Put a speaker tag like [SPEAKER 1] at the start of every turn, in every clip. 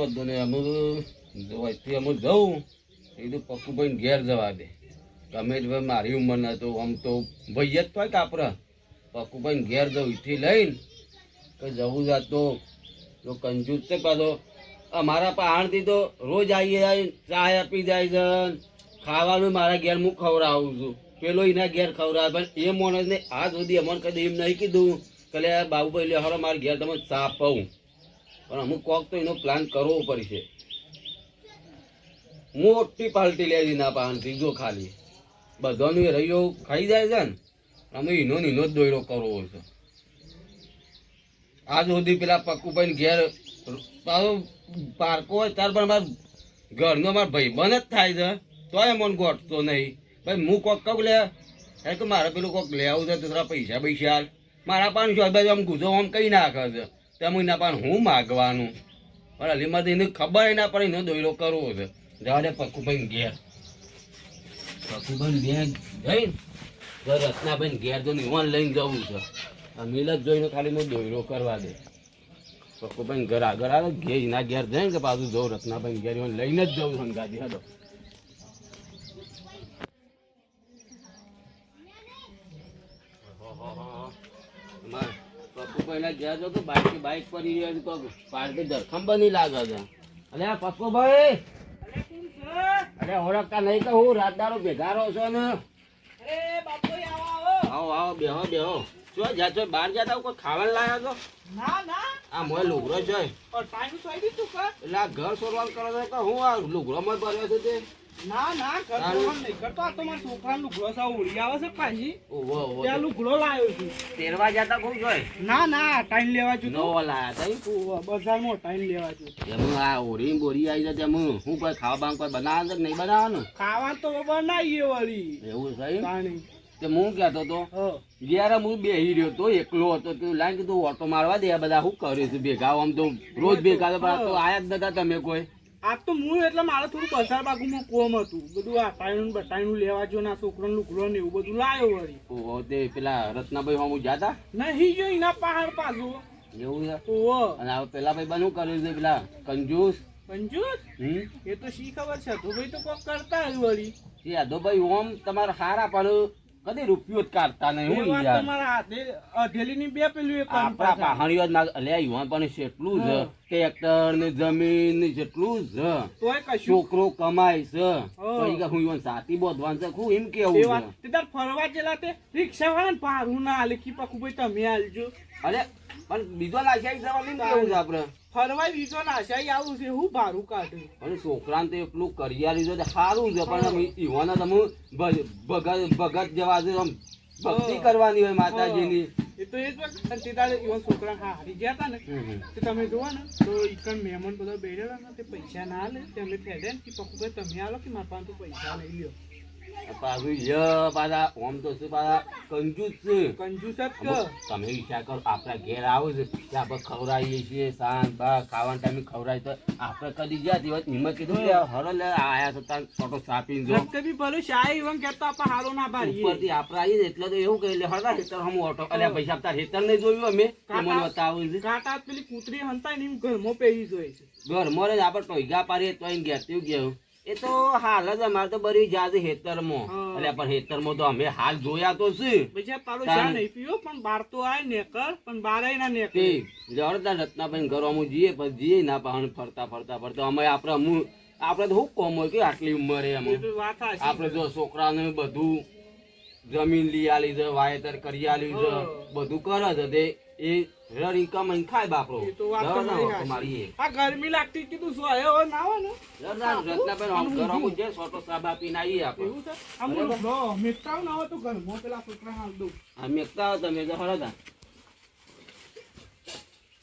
[SPEAKER 1] વાંધો નહીં. અમે વચ્ચે અમે જવું એ તો પક્કુભાઈ ઘેર જવા દે. ગમે તો ભાઈ મારી ઉંમર ના તો આમ તો ભાઈ જ તો કાપરા પક્કુભાઈ ઘેર જવું એથી લઈને તો જવું જાતો તો. કંજૂસ છે પાછો. અમારા પહાણથી તો રોજ આવીએ જાય ચા આપી જાય છે. ખાવાનું મારા ઘેર હું ખવડાવું છું. પેલો એના ઘેર ખવડાવે. પણ એ માણસને આ સુધી અમને કદી એમ નહીં કીધું કે બાબુ બાબુભાઈ, લે હરો મારા ઘેર તમે ચા પાઉં પણ અમુક કોક તો એનો પ્લાન કરવો પડશે મોટી પાલટી લે ના પાનથી જો ખાલી. બધાનું એ રહ્યો, ખાઈ જાય છે ને? અમે એનો એનો જ દોયડો કરવો છે. આજ સુધી પેલા પક્કુભાઈ ઘેર પાર્કો હોય ત્યાર પણ મારા ઘરનો મારા ભાઈ બન જ થાય છે. તોય મન ગોઠતો નહીં. ભાઈ, હું કોક કહું લે કે મારે પેલું કોક લે આવું છે, તો પૈસા પૈસા મારા પાંચસો બાજુ આમ ગુજો આમ કઈ નાખે છે? તેમ એના પણ હું માગવાનું? પણ હલીમાંથી એને ખબર ના પડે એનો દોયરો કરવો છે. જવા દે પક્કુભાઈ ઘેર. પક્કુભાઈ ઘેર જઈને રત્નાભાઈ ઘેર તો નિવાન લઈને જવું છે. આ મિલત જોઈને ખાલી મેં દોયરો કરવા દે. પક્કુભાઈ ઘર આગળ આવે, ઘેર ના ઘેર જઈને કે પાછું જવું રત્નાભાઈ ઘેર લઈને જ જવું સંગાતી હતો પપ્પુભાઈ ગયા જો તો બાઈક બાઈક રહ્યો તો પાર્ટી ધરખમ બની લાગે છે. અરે આ પપ્પુભાઈ અરે ઓળખતા નહીં તો હું રાતદારો ભેગા રહો છો ને. આવો આવો બેહો બેહો. શું જા છો? બહાર જતા હોય કોઈ લાયા છો? આ મોય લુગરો છે એટલે આ ઘર સોરવાન કરો છો કે હું આ લુગરો માં ભર્યો છું તે?
[SPEAKER 2] ના ના ઘર નહીં કરતો. આ તો મારા છોકરાનો લુગડો છે ઉડી આવે છે પાછી.
[SPEAKER 1] ઓહો ઓહો
[SPEAKER 2] ત્યાં લુગડો લાવ્યો છું.
[SPEAKER 1] તેરવા જતા કોઈ જોઈ
[SPEAKER 2] ના ના ટાઈમ લેવા છું
[SPEAKER 1] નવો લાયા તા
[SPEAKER 2] બજારમાં ટાઈમ લેવા છું
[SPEAKER 1] એમ આ ઓરી બોરી આવી જાય તેમ હું કોઈ ખાવા બાંગ કોઈ બનાવે કે નહીં બનાવવાનું?
[SPEAKER 2] ખાવા તો બનાવીએ વળી.
[SPEAKER 1] એવું છે
[SPEAKER 2] પાણી
[SPEAKER 1] તે હું કહેતો તો જ્યારે હું બેહી રહ્યો તો એકલો હતો તું લાઈન કીધું ઓટો મારવા દે બધા શું કર્યું છે? ભેગા આમ તો રોજ ભેગા તો તો આયા જ નતા તમે કોઈ.
[SPEAKER 2] આ તો હું એટલે મારે થોડું બસાર બાગુમાં કોમ હતું. બધું આ બટાઈનું લેવા જો ના છોકરાનું લુકડો ને એવું બધું લાવ્યો વળી.
[SPEAKER 1] ઓહો તે પેલા રત્નાભાઈ હું જાતા
[SPEAKER 2] નહીં જો એના પહાડ પાછું.
[SPEAKER 1] એવું છે?
[SPEAKER 2] ઓહો.
[SPEAKER 1] અને હવે પેલા ભાઈ બનું કર્યું છે પેલા કંજૂસ?
[SPEAKER 2] મંજૂર
[SPEAKER 1] હમ?
[SPEAKER 2] એ તો શી ખબર છે તો ભાઈ તો કોક કરતા હોય વળી.
[SPEAKER 1] એ યાદવભાઈ ઓમ તમારા હારા પણ કદી રૂપિયો જ કાઢતા નહીં હું યાર.
[SPEAKER 2] તમારા અઢેલીની બે પેલું એક
[SPEAKER 1] આપણા પાહણીઓ જ ના લે યુવાન પણ કેટલું છે ટ્રેક્ટર ને જમીન ને જેટલું છે
[SPEAKER 2] તોય કશું.
[SPEAKER 1] છોકરો કમાય છે. તો કે હું યુવાન સાથી બોધવાન છે હું એમ કેવું
[SPEAKER 2] તે તાર ફરવા જેલા તે રિક્ષા વાળા ના આલે કી પાકું ભાઈ તમે આલજો.
[SPEAKER 1] અરે પણ બીજો નાશાઈ જવાનું કેવું છે આપણે?
[SPEAKER 2] ફરવા બીજો નાશાઈ આવું છે હું ભારું કાઢું.
[SPEAKER 1] અને છોકરાને તો એટલું કરિયારી છે સારું છે પણ ઈવાને તમે ભગત ભગત જવા દે આમ ભક્તિ કરવાની હોય માતાજીની.
[SPEAKER 2] એ તો એ જ વાત. તારે ઈવન છોકરા હારી ગયા હતા ને. તે તમે જોવા ને તો ઈકણ મહેમાન બધા બેઠેલા ને તે પૈસા ના લે તે અમે ફેડે ને કે પકુ તમે આલો કે મારા પાસે તો પૈસા નહીં લ્યો.
[SPEAKER 1] પાછું ય પાછા ઓમ તો શું પાછા કંજૂસ છે.
[SPEAKER 2] કંજૂસ જ કે
[SPEAKER 1] તમે વિચાર કરો આપણા ઘેર આવો છે કે આપણે ખવડાવીએ છીએ સાંજ બા ખાવાના ટાઈમે ખવડાવી તો આપણે કદી ગયા દિવસ નિમત કીધું કે હરો લે આયા તો તાર ફોટો છાપી જો.
[SPEAKER 2] બી ભલે શાય ઈવન કહેતા આપણે હારો ના ભારીએ.
[SPEAKER 1] ઉપરથી આપણે આવીએ ને એટલે તો એવું કહી લે હરવા હેતર હમ ઓટો. અલ્યા પૈસા તાર હેતર નહીં જોયું અમે મને બતાવું છે.
[SPEAKER 2] કાંટા પેલી કૂતરી હંતાય ને એમ ઘરમાં પહેરી જોઈ છે.
[SPEAKER 1] ઘર મોરે જ આપણે ટોઈગા પાડીએ તો અહીં ગયા તેવું ગયું. એ તો હાલ જ અમારે તો બરી જાજે હેતરમાં.
[SPEAKER 2] માં
[SPEAKER 1] એટલે પણ હેતરમાં તો અમે હાલ જોયા તો છે.
[SPEAKER 2] બીજા
[SPEAKER 1] પાડો
[SPEAKER 2] ચા નહીં પીવો પણ બાર તો આય નેકર પણ બારે ના નેકર.
[SPEAKER 1] તે રત્નાબેન ઘરો અમુક જઈએ પણ જઈએ ના પાહણ ફરતા ફરતા ફરતા. અમે આપણે અમુ આપણે તો શું કોમ હોય કે આટલી ઉંમરે
[SPEAKER 2] અમે.
[SPEAKER 1] આપણે જો છોકરાને બધું જમીન લઈ આલી છે વાવેતર કરી આલી છે બધું કરે છે. તે એ રડી કમાઈ ખાય
[SPEAKER 2] એ. આ ગરમી લાગતી કીધું શું આવ્યો ના હોય ને?
[SPEAKER 1] રત્નાભાઈ આમ ઘરો જે સોટો સાબ આપીને આવીએ આપણે.
[SPEAKER 2] આમ હું ના હોય તો ઘરમાં પેલા છોકરા હાલ દઉં.
[SPEAKER 1] આ મેકતા હો તમે તો હળતા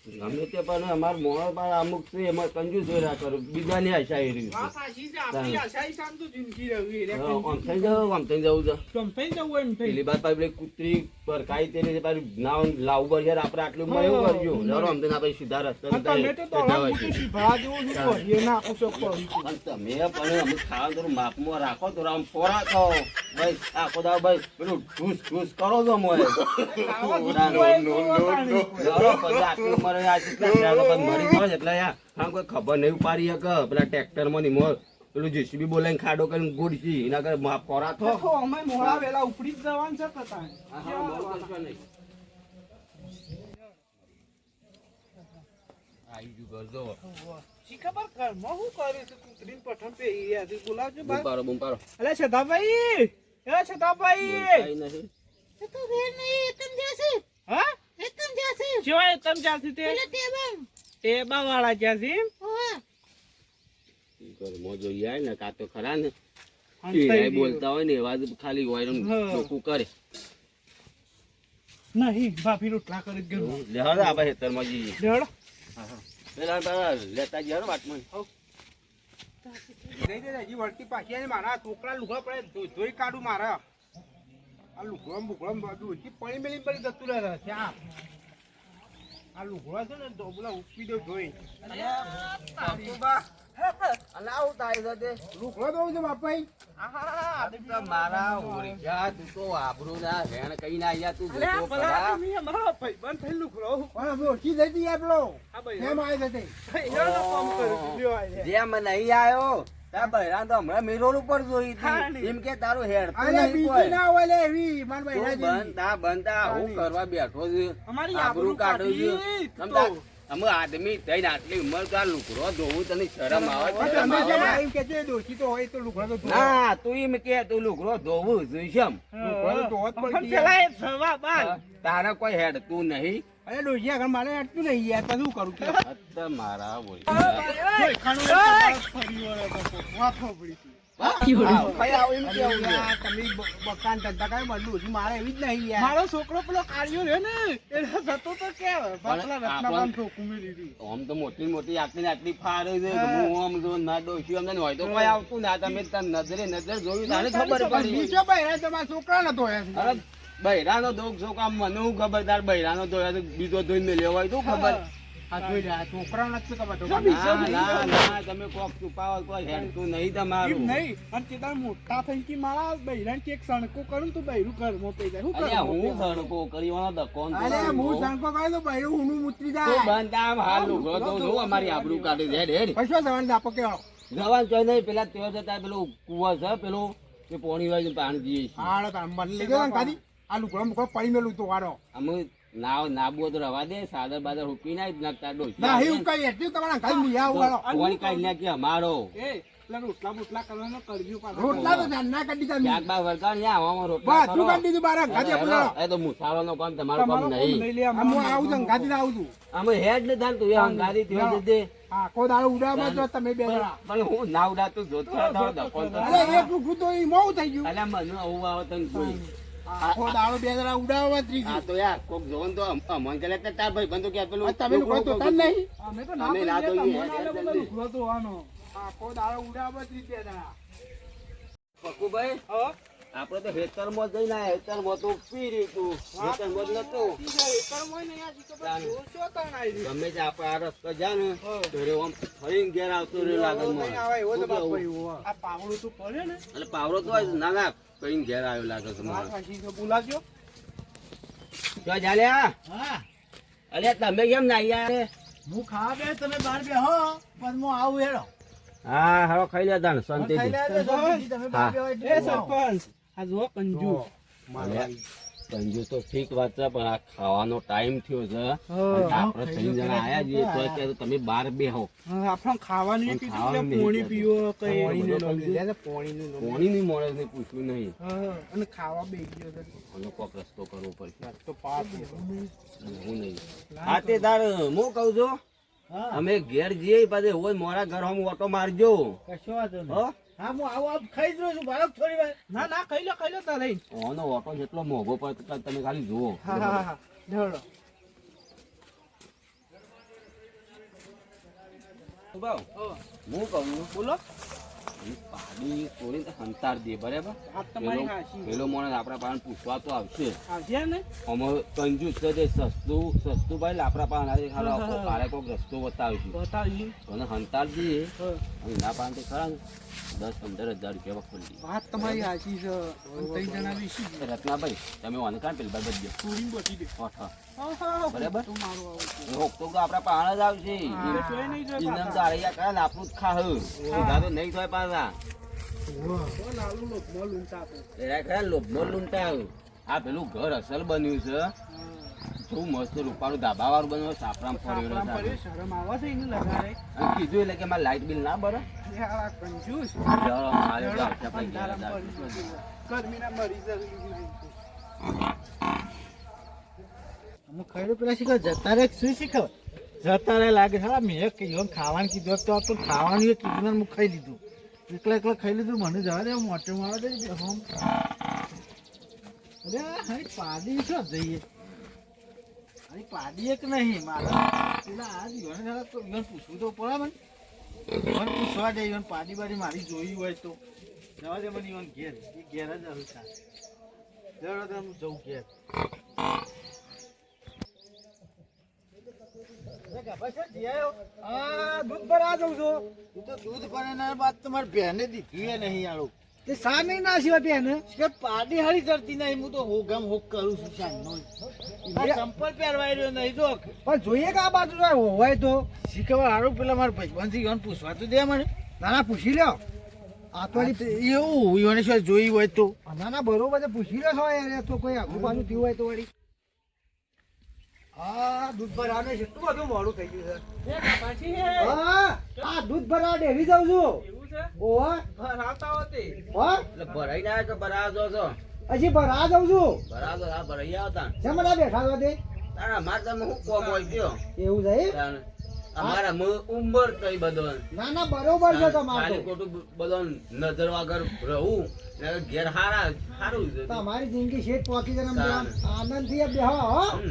[SPEAKER 1] ગમે તે પણ અમાર મોણો પણ અમુક છે એમાં કંજૂસ હોય કરો. બીજા બીજાની આશા એ રહ્યું
[SPEAKER 2] વાત સાચી છે આપણી આશા ઈ શામ જિંદગી રહી એટલે
[SPEAKER 1] છે આમ થઈ જાવ આમ થઈ જવું છે
[SPEAKER 2] ચંપાઈ જવું એમ થઈ?
[SPEAKER 1] પેલી બાર પાછી કૂતરી પર તેને પાછી નાવ લાવું બર યાર આપણે આટલું માં એવું કરજો જરો અમને ના પછી સીધા રસ્તા
[SPEAKER 2] તમે તો શીભા જેવું છે. તો એ ના આપો છો.
[SPEAKER 1] અને તમે પણ અમુક ખાવાનું થોડું માપમાં રાખો તો આમ ફોરા ખાઓ. ભાઈ આખો દાવ ભાઈ પેલું ઠૂસ ઠૂસ કરો છો
[SPEAKER 2] ખાવા
[SPEAKER 1] ના, નો,
[SPEAKER 2] તો તાણી.
[SPEAKER 1] જરો પછી આટલી ઉંમરે આ કેટલા મરી ગયો એટલે આમ કોઈ ખબર નહીં ઉપાડી શકે પેલા ટ્રેક્ટરમાં ની મોર પેલું જેસીબી બોલાવીને ખાડો કરીને ગુડશી એના કરે માપ ખોરાક થો
[SPEAKER 2] અમે મોડા વેલા ઉપડી જ જવાનું છે કે તાણી.
[SPEAKER 1] હા, હા, મોડું કરશો નહીં. આઈ ગયું ઘર જો.
[SPEAKER 2] શી ખબર ઘરમાં શું કરે છે કૂતરીને પહેરી રહ્યા છે. બોલાવજો
[SPEAKER 1] બૂમ
[SPEAKER 2] બહાર.
[SPEAKER 1] પાડો, બૂમ પાડો.
[SPEAKER 2] અલે સદાભાઈ એ સદાભાઈ
[SPEAKER 1] કાંઈ નથી.
[SPEAKER 2] હા શિવાય તમ જ્યાંથી તે? ટેબા વાળા જ્યાંથી
[SPEAKER 1] ઘરમાં જોઈએ આય ને કાં તો ખરા ને.
[SPEAKER 2] હંતાઈ
[SPEAKER 1] એ
[SPEAKER 2] ગયું.
[SPEAKER 1] બોલતા હોય ને એવા ખાલી હોય ને કરે.
[SPEAKER 2] નહીં ભાભી રોટલા કરી ગયો
[SPEAKER 1] લેવા દે આપણે ખેતરમાં જઈએ.
[SPEAKER 2] લેવડો
[SPEAKER 1] પેલા પેલા લેતા જઈએ વાટમાં.
[SPEAKER 2] નહીં દે હજી વળતી પાછી મારા. છોકરા લુગા પડે ધોઈ કાઢું મારા. આ લુગડો બુગડો બાજુ હજી પડી મેલી પડી જતું રહે છે આ. આ લુગડો છે ને તો પેલા ઉપી દો ધોઈ
[SPEAKER 1] અલાવ થાય છે તે.
[SPEAKER 2] લુગડો દઉં છે બાપાઈ.
[SPEAKER 1] મારા ઓળખ્યા તું તો આબરૂ ના રેણ કઈ ના આયા તું જોતો.
[SPEAKER 2] ભાઈબંધ થઈ લુગડો
[SPEAKER 3] પણ ઓળખી જતી આપણો
[SPEAKER 2] આ ભાઈ.
[SPEAKER 3] કેમ આવે છે તે.
[SPEAKER 2] ભાઈઓનો કામ કર્યું છે. લ્યો આ લે.
[SPEAKER 1] જેમ નહીં આયો તાર તો હમણાં મિરોલ ઉપર જોઈ હતી. એમ કે તારું હેડ
[SPEAKER 3] ના હોય લે એવી માર ભાઈ
[SPEAKER 1] બનતા બનતા હું કરવા બેઠો છું.
[SPEAKER 2] અમારી
[SPEAKER 1] આબરૂ
[SPEAKER 2] આબરૂ
[SPEAKER 1] છું.
[SPEAKER 2] કાઢી
[SPEAKER 1] સમજા
[SPEAKER 2] તો.
[SPEAKER 1] અમે આદમી થઈને આટલી ઉંમર તો આ લુકડો જોવું તને શરમ આવે
[SPEAKER 3] તમે? એમ કે છે દોષી તો હોય તો લુગડો તો
[SPEAKER 1] ના તું એમ કે તું લુકડો ધોવું જોઈશ એમ.
[SPEAKER 3] લુગડો તો ધોવો જ
[SPEAKER 2] પણ
[SPEAKER 3] પડશે
[SPEAKER 2] પેલા એ સવા બાર.
[SPEAKER 1] તારે કોઈ હેડ તું નહીં.
[SPEAKER 3] અરે દોષી ઘર મારે અટતું નહીં યાર તો શું કરું કે
[SPEAKER 1] મારા બોલ
[SPEAKER 3] મારે એવી જ નહીં
[SPEAKER 2] મારો છોકરો પેલો કાર્યો રહ્યો ને એટલે જતો તો કે.
[SPEAKER 1] આમ મોટી મોટી આટલી ને આટલી ફારે છે હું આમ જો ના ડોસ્યું અમને હોય તો કોઈ આવતું ના. તમે નજરે નજર જોયું તારે ખબર પડી.
[SPEAKER 3] તમારા છોકરા નતો ધોયા
[SPEAKER 1] અરે બૈરાનો દોગ છો કામ મને હું ખબરદાર બૈરાનો ધોયા તો બીજો ધોઈ મેલ્યો હોય તો ખબર?
[SPEAKER 3] આ જોઈ લે, આ છોકરાઓ નથી ખબર તો
[SPEAKER 2] સબી,
[SPEAKER 1] ના ના ના તમે કોક છુપાવો કોઈ હેડતું નહીં તમારું.
[SPEAKER 2] નહીં અને ચેતા મોટા થઈ કે મારા બૈરાને કે સણકો કરું તો બૈરું જાય.
[SPEAKER 1] હું
[SPEAKER 2] કરું
[SPEAKER 1] કરીવાનો ધક્કો
[SPEAKER 3] અરે હું શંકો કરે તો ભાઈ ઊનું મુતરી
[SPEAKER 1] તું
[SPEAKER 3] જાય
[SPEAKER 1] બંધ આમ હાલ તો જો અમારી આબરૂ કાઢી દે હેડ હેડ.
[SPEAKER 3] પૈસા જવાનું આપો
[SPEAKER 1] જવાન ચોય નહીં પેલા તેઓ જતા પેલું કુવા છે પેલું પોણી વાળી પાણી
[SPEAKER 3] તાર મને લઈ ગયો કાઢી. આ લુગડો મુકો પડી મેલું તો વાળો
[SPEAKER 1] અમે નાવ નાબો તો રવા દે સાદર બાદર હુકી ના નાખતા ડોઈ
[SPEAKER 3] ના એવું કઈ એટલું તમારા ઘર આવું વાળો.
[SPEAKER 1] ફોન કાઢી નાખી અમારો.
[SPEAKER 2] એ રોટલા બોટલા કરવાનો કરજો પાછા.
[SPEAKER 3] રોટલા તો ના કાઢી તમે
[SPEAKER 1] ક્યાંક બા વરગાડ યા આવામાં રોટલા
[SPEAKER 3] બસ તું કાઢી દીધું બારા ગાજે
[SPEAKER 1] કરો. એ તો મુસાવાનો કામ તમારું કામ નહીં.
[SPEAKER 3] હું આવું છું ગાડી આવું છું.
[SPEAKER 1] અમે હેડ ને તું એ હંગારી
[SPEAKER 3] આખો દાડો ઉડાવવા જો તમે બે
[SPEAKER 1] પણ હું ના ઉડાતું જોત ખરા તો
[SPEAKER 3] અરે રૂખું તો ઈ મોં થઈ ગયું.
[SPEAKER 1] અલ્યા મને આવું આવે તને જોઈ
[SPEAKER 3] આખો દાડો બે જણા ઉડાવવા જ
[SPEAKER 1] આ તો યાર કોક જોન તો અમ- અમન કરે તે તાર ભાઈ બંધુ કે પેલું
[SPEAKER 3] તમે લોકો તો તાર નહીં
[SPEAKER 2] અમે તો ના
[SPEAKER 1] અમે ના
[SPEAKER 2] પડીએ,
[SPEAKER 1] જોઈએ,
[SPEAKER 2] તમને આલે
[SPEAKER 1] હેડ
[SPEAKER 2] બધા
[SPEAKER 1] જલ્દી.
[SPEAKER 2] લુગડો ધોવાનો.
[SPEAKER 3] આખો દાડો ઉડાવવા જ બે જણા
[SPEAKER 1] પક્કુભાઈ
[SPEAKER 2] હા?
[SPEAKER 1] આપણે તો તો તું જ નતું
[SPEAKER 2] પર આવી
[SPEAKER 1] ગમે તે આપણે આ રસ્તો જા ને તો રે આમ ફરીને ઘેર આવતો રે લાગે મને.
[SPEAKER 3] નહીં આવે એવો તો
[SPEAKER 1] શું
[SPEAKER 3] બાપ
[SPEAKER 1] કેવું?
[SPEAKER 3] ભાઈ એવો.
[SPEAKER 2] આ પાવડું તો પડે ને
[SPEAKER 1] એટલે પાવડો તો ના ના કઈ ઘેર આવ્યો લાગે છે
[SPEAKER 2] માર તો બોલાવજો
[SPEAKER 1] જો જાલ્યા
[SPEAKER 3] હા.
[SPEAKER 1] અલ્યા તમે કેમ ના આયા રે?
[SPEAKER 3] હું ખાવા બે તમે બહાર બેહો પણ હું આવું હેડો.
[SPEAKER 1] હા હવે ખાઈ લે તાણ શાંતિથી.
[SPEAKER 3] તમે
[SPEAKER 1] બહાર
[SPEAKER 3] બેહો
[SPEAKER 2] એ સરપંચ આ જો કંજુ
[SPEAKER 1] અલ્યા, કંજૂસ તો ઠીક વાત છે પણ આ ખાવાનો ટાઈમ થયો છે. આપણે ત્રણ જણા આયા છીએ તો કે તમે બાર બે
[SPEAKER 2] હો આપણે ખાવાનું કીધું પોણી. પીવો કઈ
[SPEAKER 1] પોણી ની મળે ને પૂછ્યું નહીં.
[SPEAKER 2] અને ખાવા બે ગયો
[SPEAKER 1] અને કોક રસ્તો કરવો પડશે.
[SPEAKER 3] તો પાપ
[SPEAKER 1] હું નહીં. ખાતેદાર હું કહું છું? અમે ઘેર જઈએ પાછે હોય મોરા ઘર હમ ઓટો મારજો.
[SPEAKER 3] કશો વાંધો નહીં.
[SPEAKER 1] હો
[SPEAKER 3] હા હું આવું આપ ખાઈ રહ્યો છું બાળક થોડી વાર.
[SPEAKER 2] ના ના ખાઈ લો ખાઈ લો તારે.
[SPEAKER 1] ઓનો ઓટો જેટલો મોંઘો પડતો તમે ખાલી જુઓ.
[SPEAKER 2] હા હા હા ઢળો
[SPEAKER 1] હું. કહું?
[SPEAKER 4] બોલો.
[SPEAKER 1] પાડી તોડીને હંતાર દે બરાબર?
[SPEAKER 4] તમારી
[SPEAKER 1] પેલો- માણસ આપણા પાસે પૂછવા તો આવશે.
[SPEAKER 4] આવશે ને?
[SPEAKER 1] અમે કંજૂસ છે તે સસ્તું સસ્તું ભાઈ આપણા પાસે ખાલી. કાલે કોઈક રસ્તો બતાવીશું
[SPEAKER 4] બતાવીશું
[SPEAKER 1] અને હંતાર દઈએ
[SPEAKER 4] એના
[SPEAKER 1] અને ના પાસે ખરા દસ પંદર હજાર રૂપિયા વખોડી
[SPEAKER 4] વાત તમારી હાચી છે ત્રણ જણા બેસી
[SPEAKER 1] રત્નાભાઈ તમે વાને કાં પેલ બાબત દો
[SPEAKER 4] ચોરી બચી દે હા, હા,
[SPEAKER 1] બરાબર?
[SPEAKER 4] તો મારું આવું છે.
[SPEAKER 1] તો આપણા પાણ જ આવશે
[SPEAKER 4] નહીં
[SPEAKER 1] ઇનામ તો આળિયા કરે આપણું જ ખાહ. સીધા તો નહીં થાય પાછા.
[SPEAKER 4] લોકમાં લૂંટા.
[SPEAKER 1] આ પેલું ઘર અસલ બન્યું છે.
[SPEAKER 4] હા.
[SPEAKER 1] શું મસ્ત રૂપાળું ધાબા વાળું બન્યો ફરેલો
[SPEAKER 4] સાપરામ શરમ આવે છે એને લગાડે.
[SPEAKER 1] કીધું એટલે કે મારે લાઇટ બિલ ના ભરે
[SPEAKER 4] કંજૂસ.
[SPEAKER 3] અમુક ખાઈ પેલા શીખવ જતા રે શું શીખવ? જતા રે લાગે હા મેં કીધું ખાવાનું કીધું તો તો ખાવાનું એ કીધું ને હું ખાઈ લીધું. એકલા એકલા ખાઈ લીધું મને જવા દે મોટે મારો દે અરે હારી પાડી શું જઈએ. હારી પાડી એક નહીં મારા પેલા આ જીવન તો જીવન પૂછવું તો પડે મને. જીવન પૂછવા જાય જીવન પાડી બાડી મારી જોઈ હોય તો. જવા દે મને જીવન ઘેર એ ઘેર જ હરું થાય. જવા દે હું જઉં ઘેર.
[SPEAKER 4] દૂધ ભરવા જઉં છું.
[SPEAKER 3] તું તો દૂધ ભરાના બાદ તમારે બેને દીધું નહીં આળું.
[SPEAKER 4] તે સામે ના સિવાય બેન?
[SPEAKER 3] કે પાડી હારી ચડતી નહીં હું તો હોગમ હોગ કરું છું
[SPEAKER 4] અરે.
[SPEAKER 3] સંપલ પહેરવાઈ રહ્યો નહીં જો.
[SPEAKER 4] પણ જોઈએ કે આ બાજુ હોય તો.
[SPEAKER 3] શીખવા હારું પેલા મારા ભાઈબંધથી યોન પૂછવા તો દે મને.
[SPEAKER 4] નાના પૂછી લ્યો. આ તો
[SPEAKER 3] એવું યોને શું જોઈ હોય તો.
[SPEAKER 4] નાના બરોબર પૂછી લ્યો છો તો કોઈ આગુ બાજુ થયું હોય તો વળી. હા દૂધ ભરાવે છે. એટલું બધું મોડું થઈ ગયું છે. હા આ દૂધ ભરાવા ડેરી જાઉં છું. ઓહો. હા?
[SPEAKER 1] એટલે કે જો છો
[SPEAKER 4] હજી ભરાવા જાઉં છું.
[SPEAKER 1] ભરાવા તો આ ભરાઈ આવતા
[SPEAKER 4] શેમ બધા બેઠા છો તે
[SPEAKER 1] તારા મારે તમે શું કોમ હોય
[SPEAKER 4] એવું છે.
[SPEAKER 1] અમારા ઉંમર કઈ બધો
[SPEAKER 4] ના ના બરોબર છે તમારું
[SPEAKER 1] ખોટું બધો નજર વગર રહું. ને ઘેર હારા સારું
[SPEAKER 4] તમારી જિંદગી શેઠ પહોંચી જાય આનંદથી હો.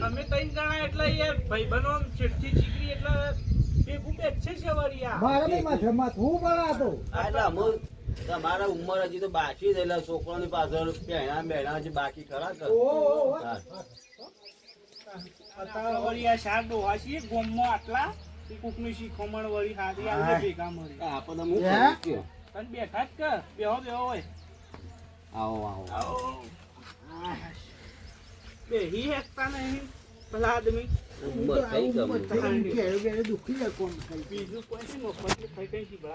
[SPEAKER 2] અમે ત્રણ જણા એટલે યાર ભાઈબંધો છેડથી ચીકરી એટલે ભેગું બેઠ છે સવારિયા
[SPEAKER 4] મારે નહીં માથે માથું. પણ
[SPEAKER 1] આ એટલે અમુક તમારા ઉંમર હજી તો બાકી છે છોકરો ની પાછળ પહેણા બેણા હજી બાકી ખરા કર
[SPEAKER 4] ઓહો
[SPEAKER 2] અત્યારે વળી આ શાક ડોહા છીએ ગોમમાં આટલા. એ કોકનું શીખમણ વળી હારી આવજે ભેગા મળી.
[SPEAKER 1] હું?
[SPEAKER 4] હે?
[SPEAKER 2] તને બેઠા જ કર. બેહો બેહો હોય.
[SPEAKER 1] આવો આવો
[SPEAKER 2] બેહી હેકતા નહીં પેલા આદમી
[SPEAKER 1] ઉંમર થઈ ગઈ
[SPEAKER 4] દુખી કોણ કઈ
[SPEAKER 2] બીજું કોઈ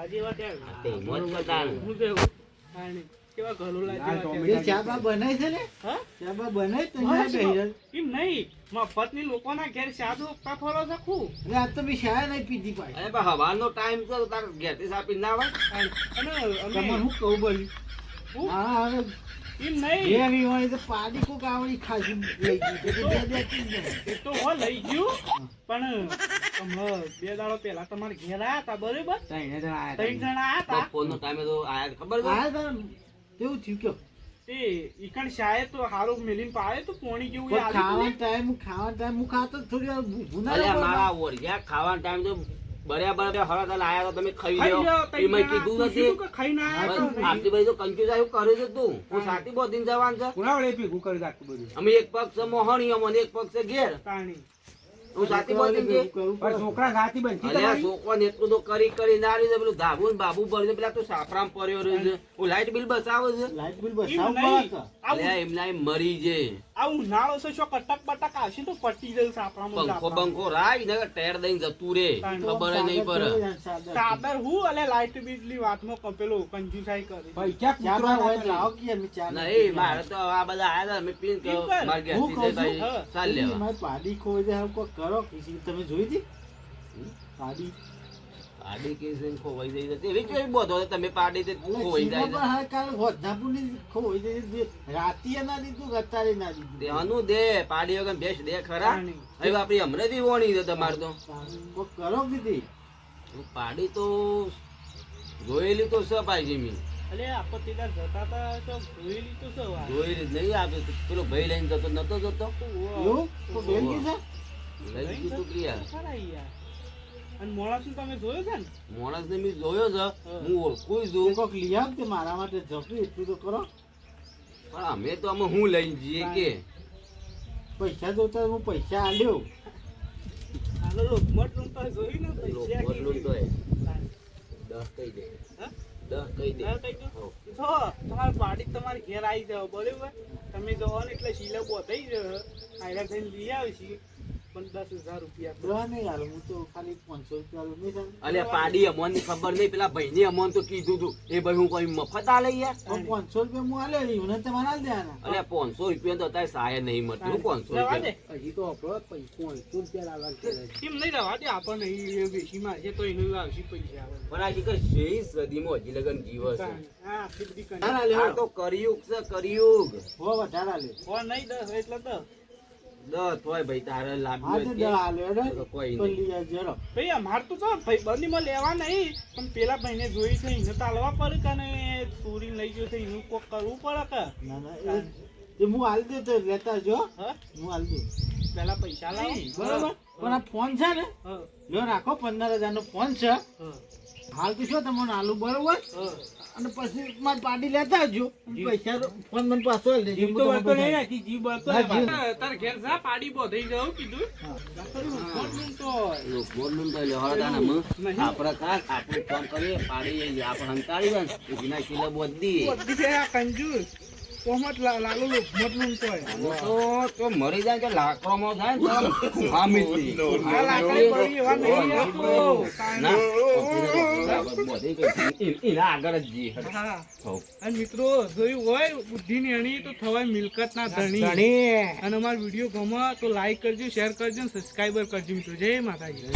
[SPEAKER 2] જેવા ત્યાં
[SPEAKER 1] તે
[SPEAKER 2] હું હાણે. કેવા
[SPEAKER 3] બનાય છે ને?
[SPEAKER 2] હા?
[SPEAKER 3] બનાય તો
[SPEAKER 2] હા, ઘેર સાદું
[SPEAKER 3] આ તો બી શાય નહીં પીધી
[SPEAKER 1] અરે પણ હવાનો ટાઈમ છે તો તારે ઘેરથી સાપી ના હોય.
[SPEAKER 2] અને
[SPEAKER 3] તમને હું કહું બોલી?
[SPEAKER 2] હું?
[SPEAKER 3] હા
[SPEAKER 2] એમ નહીં.
[SPEAKER 3] બે વિવાણી તો પાડી કોક આવડી ખાસી લઈ ગઈ બે બે ત્રણ જણ.
[SPEAKER 2] એ તો હો લઈ ગયું પણ બે દાડો પહેલા તમારે ઘેર આયા હતા બરોબર?
[SPEAKER 3] ત્રણે જણ આયા
[SPEAKER 2] ત્રણ જણા આયા હતા.
[SPEAKER 1] ટાઈમે તો આયા ખબર
[SPEAKER 3] આયા હતા કેવું થયું કે
[SPEAKER 2] તે ઈકણ શાયદ તો હારું મેલીને તો પોણી જેવું એ
[SPEAKER 3] ખાવાનો ટાઈમ ખાવાનો ટાઈમ હું ખાતો થોડી વાર રહું
[SPEAKER 1] ખાવાનો ટાઈમ તો બરાબર હળદ આયા તો તમે ખાઈ
[SPEAKER 2] ખાઈ
[SPEAKER 1] લ્યો.
[SPEAKER 2] લ્યો, ત્રણ
[SPEAKER 1] એમાં કીધું નથી.
[SPEAKER 2] ખાઈને આયા
[SPEAKER 1] આટલી બધી તો કન્ફ્યુઝ કરે છે તું? હું સાથી બોધીને જવાનું છે?
[SPEAKER 4] કુણાવડે ભેગું કરી આટલું બધું.
[SPEAKER 1] અમે એક પગ છે મોહણી અને એક પગ છે ઘેર. હું સાથી બોધીને જઈ.
[SPEAKER 4] પણ છોકરા સાથી બનતી તમારી?
[SPEAKER 1] છોકરાને એટલું તો કરી કરી ના રહ્યું છે. પેલું ધાબુ ને બાબુ ભર્યું પેલા તું સાફરામ પડ્યો રહ્યો છે. હું લાઈટ બિલ બચાવે છે?
[SPEAKER 3] લાઈટ બિલ પડે.
[SPEAKER 1] એમના એમ મરી છે.
[SPEAKER 2] આ ઉનાળો છે શું કટક બટક આવશે તો પટી જશે સાપડામાં
[SPEAKER 1] પંખો બંખો રાય ને ટેર દઈને જતું રે. ખબર નહીં પડે.
[SPEAKER 2] ચાદર હું અલે લાઈટ બીજલી વાતમાં કપેલો કંજુસાઈ કરી.
[SPEAKER 4] પૈસા
[SPEAKER 3] ચા બા હોય લાવો કે અમે ચા
[SPEAKER 1] નહીં મારે તો આ બધા આયા પીને? મારે ભાઈ ચાલ લેવા.
[SPEAKER 3] મારી પાડી હાલ કરો કિસી તમે જોઈ હતી? પાડી.
[SPEAKER 1] પાડી કેસે ખોવાઈ જાય છે. એવી કેવી બોધો તમે પાડી ખોવાઈ જાય
[SPEAKER 3] કાલ ના દીધું ગતારે ના દીધું.
[SPEAKER 1] દેવાનું દે પાડી વગર ભેંસ દે ખરા. હવે આપડી હમણાંથી વોણી છે તમારે તો.
[SPEAKER 3] કરો કીધી
[SPEAKER 1] પાડી તો જોયેલી તો સપાય પાછી મી.
[SPEAKER 2] અલે આપત્તિદાર જતા હતા તો જોયેલી તો શું
[SPEAKER 1] જોયેલી નહીં આપે પેલો ભાઈ લઈને જતો નતો જતો?
[SPEAKER 2] તો
[SPEAKER 3] એવું લઈ
[SPEAKER 1] ગયું
[SPEAKER 2] યાર. અને મોણસને તમે જોયો છે ને?
[SPEAKER 1] માણસને મેં જોયો છે. હું. ઓળખું છું.
[SPEAKER 3] કોક લઈ આવ મારા માટે જપી એટલું તો કરો.
[SPEAKER 1] પણ અમે તો અમે હું લઈ જઈએ કે?
[SPEAKER 3] પૈસા જોતા હું પૈસા આલ્યો.
[SPEAKER 2] ને પૈસા.
[SPEAKER 1] દસ
[SPEAKER 2] કઈ દો.
[SPEAKER 1] હો.
[SPEAKER 2] જો તમારી પાડી તમારી ઘેર આવી જાવ બરોબર? તમે જવો ને એટલે શીલો બોધાઈ રહ્યો આયરા થઈને લઈ આવશી. પણ દસ હજાર રૂપિયા તો.
[SPEAKER 3] દવા નહીં યાર હું તો ખાલી પાંચસો રૂપિયા આલું નહીં થાય
[SPEAKER 1] અલ્યા ખબર નહીં. પેલા ભાઈને અમોન તો કીધું તું એ ભાઈ હું કોઈ મફત આલે યાર?
[SPEAKER 3] પાંચસો રૂપિયા હું આલ્યો એમને તમારે આલ દેવાના.
[SPEAKER 1] અલ્યા પાંચસો રૂપિયા તો અત્યારે સહાય નહીં મળતી પાંચસો રૂપિયા.
[SPEAKER 5] હજી તો આપણો પાંચસો રૂપિયા લાવવાનું છે.
[SPEAKER 2] નહીં રવા દે? આપણને એ બેસી મારશે તો એનું આવશે પૈસા આવે.
[SPEAKER 1] પણ આ શીખર શેરી સદીમાં હજી લગન દિવસ છે? આ તો કરિયુગ છે કરિયુગ.
[SPEAKER 3] હો વધારે આલ્યો
[SPEAKER 2] હો નહીં દસ એટલે દસ.
[SPEAKER 1] દસ હોય ભાઈ તારે કોઈ
[SPEAKER 3] હેડો.
[SPEAKER 2] ભાઈ અમાર તો તો ભાઈ બંધીમાં લેવા નહીં પણ પેલા ભાઈને જોઈ છે એને તાલવા પડે કે ને ચોરી લઈ ગયો છે એનું કોક કરવું પડે કે?
[SPEAKER 3] ના ના એ- હું હાલ દે તો લેતા જો.
[SPEAKER 2] હા?
[SPEAKER 3] હું હાલ દઉં
[SPEAKER 2] પેલા પૈસા લાવો.
[SPEAKER 3] બરોબર. પણ આ ફોન છે ને? રાખો પંદર હજાર નો ફોન છે. હાલ તો છો તમને આલુ બરોબર? અને પછી મારી પાડી લેતા આવજો. પૈસા ફોન મને પાછો આલી
[SPEAKER 2] જીવ તો બળતો નહીં રાખી જીવ બળતો. તાર ઘેર જા પાડી
[SPEAKER 1] બો થઈ જાવ કીધું. અમે
[SPEAKER 2] નહીં.
[SPEAKER 1] આપણે કાંક આપણે ફોન કરીએ પાડી આપણે હંતાડી ને એના કિલો બોધી
[SPEAKER 2] બધી છે આ કંજૂસ. કોમત લાલો લોકમતનું તો હોય.
[SPEAKER 1] તો તો મરી જાય કે લાકડોમાં થાય ને તો હા
[SPEAKER 2] આ લાકડી પડી એવા નહીં
[SPEAKER 1] બધી કઈ એના આગળ જ જઈએ
[SPEAKER 2] હા. અને મિત્રો જોયું હોય બુદ્ધિની અણી તો થવાય મિલકત ના
[SPEAKER 5] ધણી.
[SPEAKER 2] અને અમારો વીડિયો ગમે તો લાઈક કરજો શેર કરજો અને સબસ્ક્રાઈબર કરજો મિત્રો. જય માતાજી.